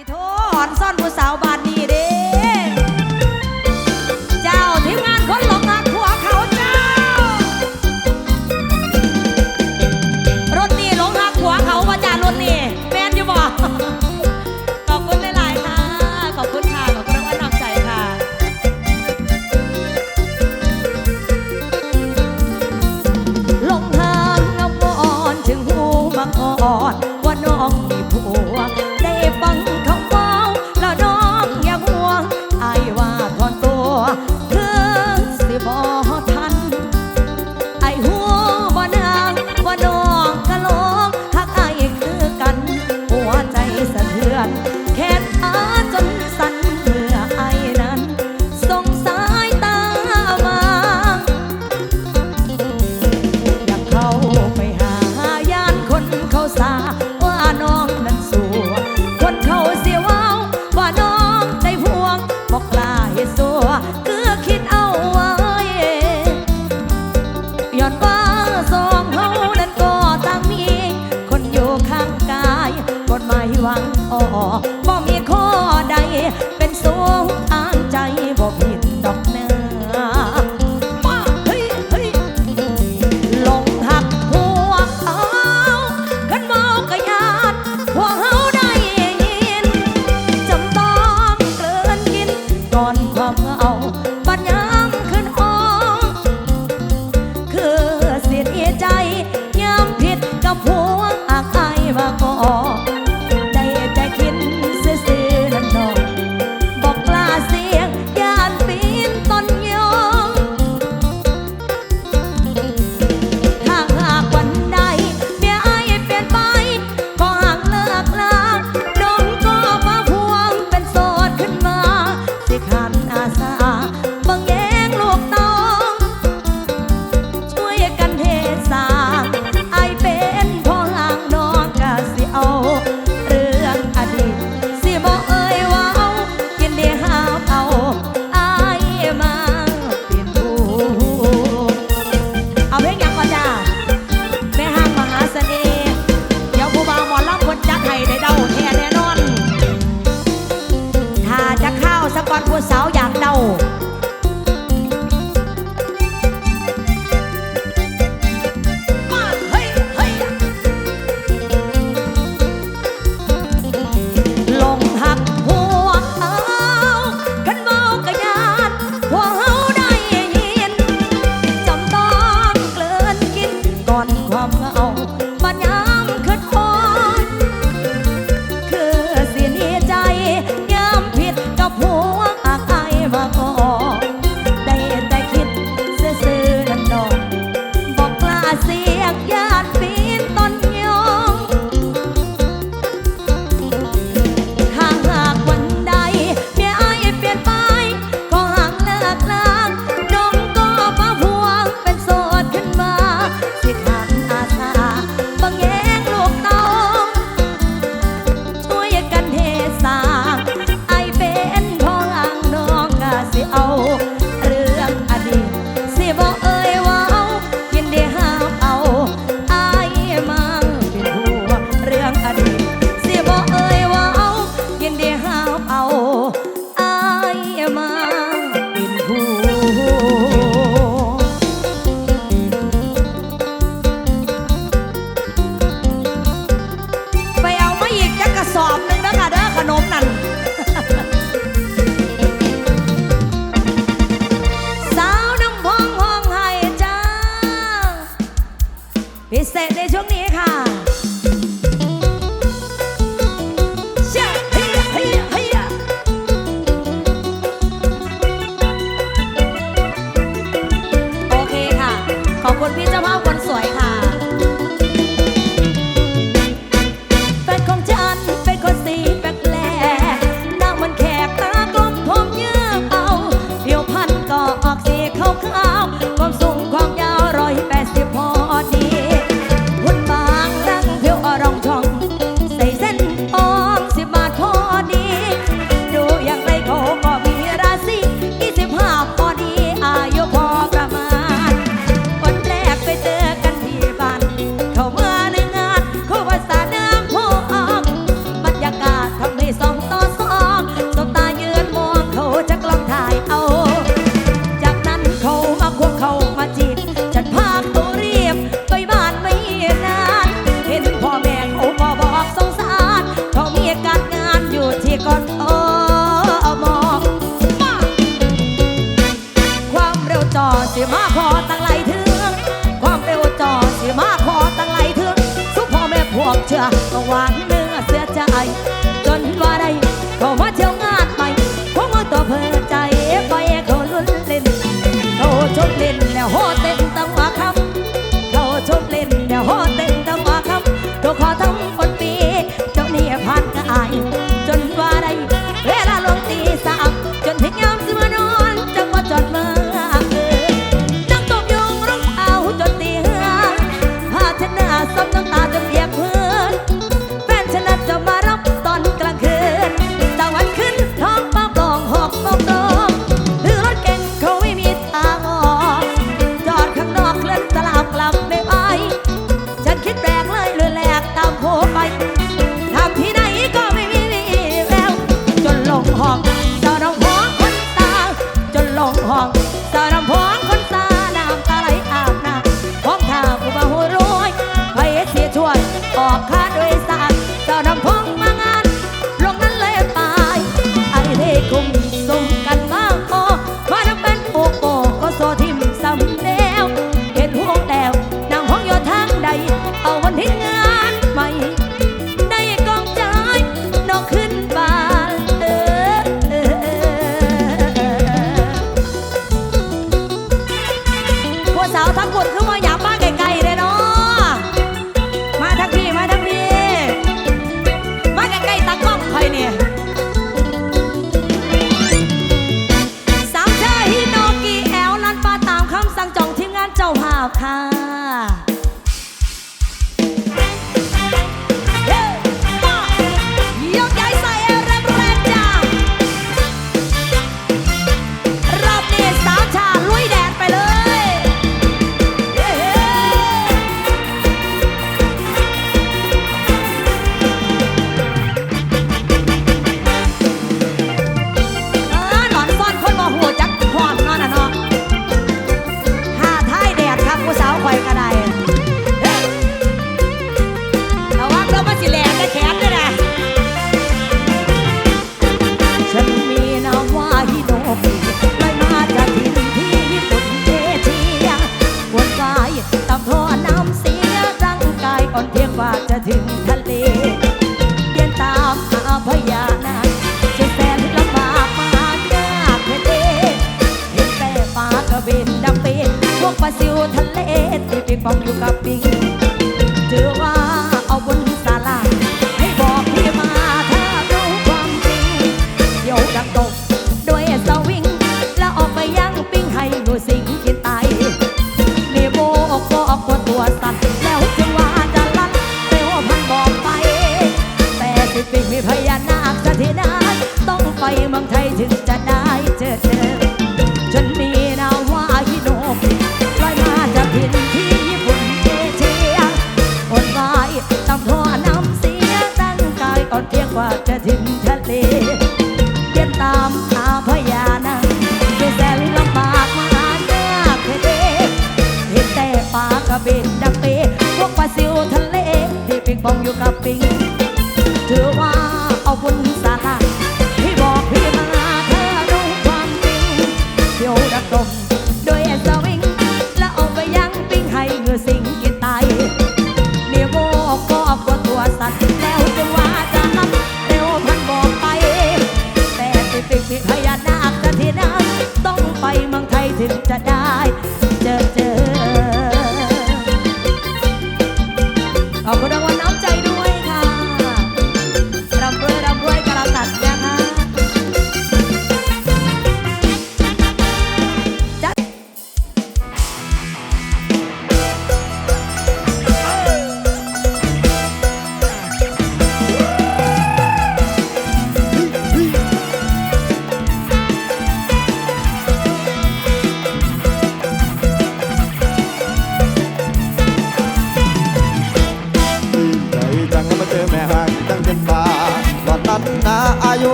ที่ทอนซ่อนผู้สาวบ้าน ก่อนผู้สาวอยากเดา ษตรในช่วงนี้ ชกเล่นแล้วโหด amé. าบค่ะ ทะเลตีปิงปองอยู่ปิงเจอว่าเอาบนศาลาให้บอกพี่มาถ้ารู้ความจริงเยดักตกด้วยสวิง แล้ออกไปย่างปิ้งให้หนูสิงกินไตเนโบกบอกกดตัวสั่แล้วจึงว่าจะลั่นเร็วพันบอกไป แต่ติปิงมีพญานาคสถิตนั้นต้องไปเมืองไทยถึงจะได้เจอเธอ qualquer dia.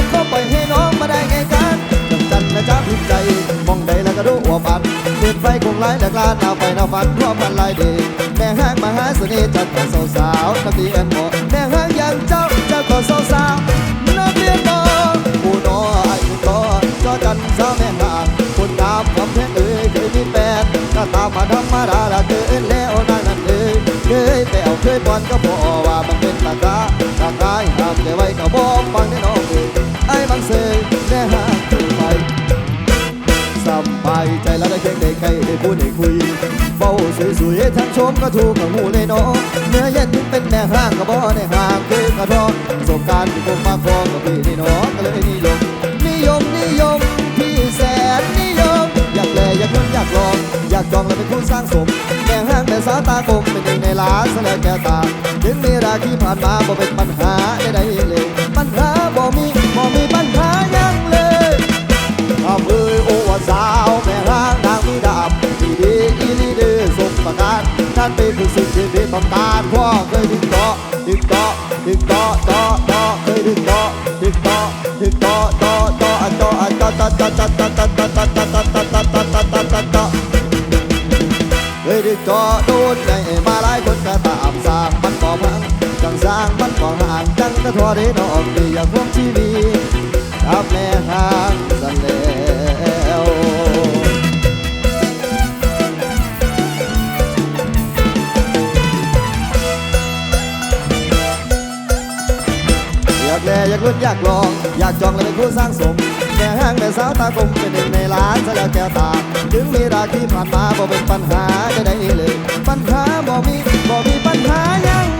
บก็ปล่อยให้น้องมาได้ไงกันจับจันนะจ๊ะพิมใจ มองใดแล้วก็รู้ว่าปัดเปิดไฟคงไล่แหลกลานาวาไปนาวฟันร่วมกันลายเด็แม่ห้างมาหาเสน่ห์จัดแต่สาวสาวนักเรียนหมอแม่ห้างอย่างเจ้าเจ้าก็สาวสาวนักเรียนหมอผู้น้ออายุต่อจอจันสาวแม่นางคนตามคำเพชรเอ้ยเคยมีแฟนก็ตามมาธรรมดาละเกินแล้วนั่นนั่นเอ้ยเคยแต่เอาเคยบอลก็บอกว่ามันเป็นตาตาตาตายห้ามใจไว้ก็บอกฟังแน่นอน เอ้ยไอ้บางเซยแน่หางเคยไปสบายใจแล้วได้เคียงได้ใกล้ได้พูดได้คุยเบาสวยๆทั้งชมก็ถูกกับหูเลยเนาะเนื้อเย็นถึงเป็นแม่ห้างก็บ่ได้ห่างคือกระทองประสบการณ์ที่ผมมาครองกับพี่นี่เนาะก็เลยนิยม นิยมนิยมพี่แสนนิยม อยากแลอยากลุ้นอยากลอง อยากจองแล้วเป็นคู่สร้างสมแม่ห้างแม่สาตากลมเป็นหนึ่งในล้านเสนอแก้วตาถึงมีราที่ผ่านมาบ่เป็นปัญหาใดๆเลย ปัญหาบ่มีบ่มีปัญหายังเลยทำเอ้ยโอว่าสาวแม่ห้างนางมีดาบดีดีอีลีเดือสมประการท่านเป็นผู้สิ่งที่พี่ต้องการพ่อเคยถึงเต่อถึงเต่อถึงเต่อต่อต่อเคยถึงเต่อถึงเต่อถึงเต่อต่อต่ออันต่ออันต่อต่อต่อต่อต่อต่อต่อต่อต่อต่อต่อต่อต่อต่อต่อต่อต่อเคยถึงต่อโด ก็ทอได้นอกดีอย่างพวกชีวีกับแม่ห้างสันแล้วอยากแลอยากลุ้นอยากลอง อยากจองและเป็นคู่สร้างสมแม่ห้างแม่สาวตากลมเป็นหนึ่งในล้านซะแล้วแก้วตา ถึงมีราที่ผ่านมาบ่เป็นปัญหาจะได้เลย ปัญหาบ่มีบ่มีปัญหายัง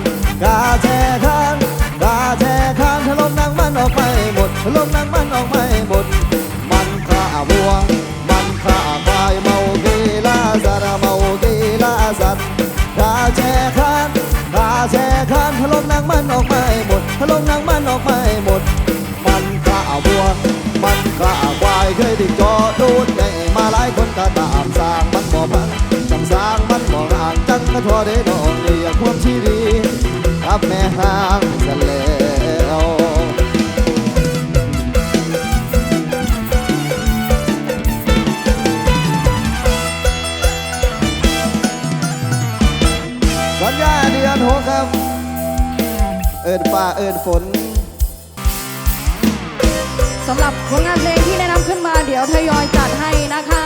แช่ข้างกาแช่ข้างถล่มนางมันออกไม่หมดถลงนางมันออกไม่หมด มันข้าวัว มันข้าควายเคยติดจอดูดไงมาหลายคนก็ตามสร้างมันบ่พังจังสร้างมันบ่ร่างจังก็ทอได้ดอกเรียกความชีรีกับแม่ห้าง ญญาเดือนหกครับ เอินฟ้าเอินฝนสำหรับผลงานเพลงที่แนะนำขึ้นมาเดี๋ยวทยอยจัดให้นะคะ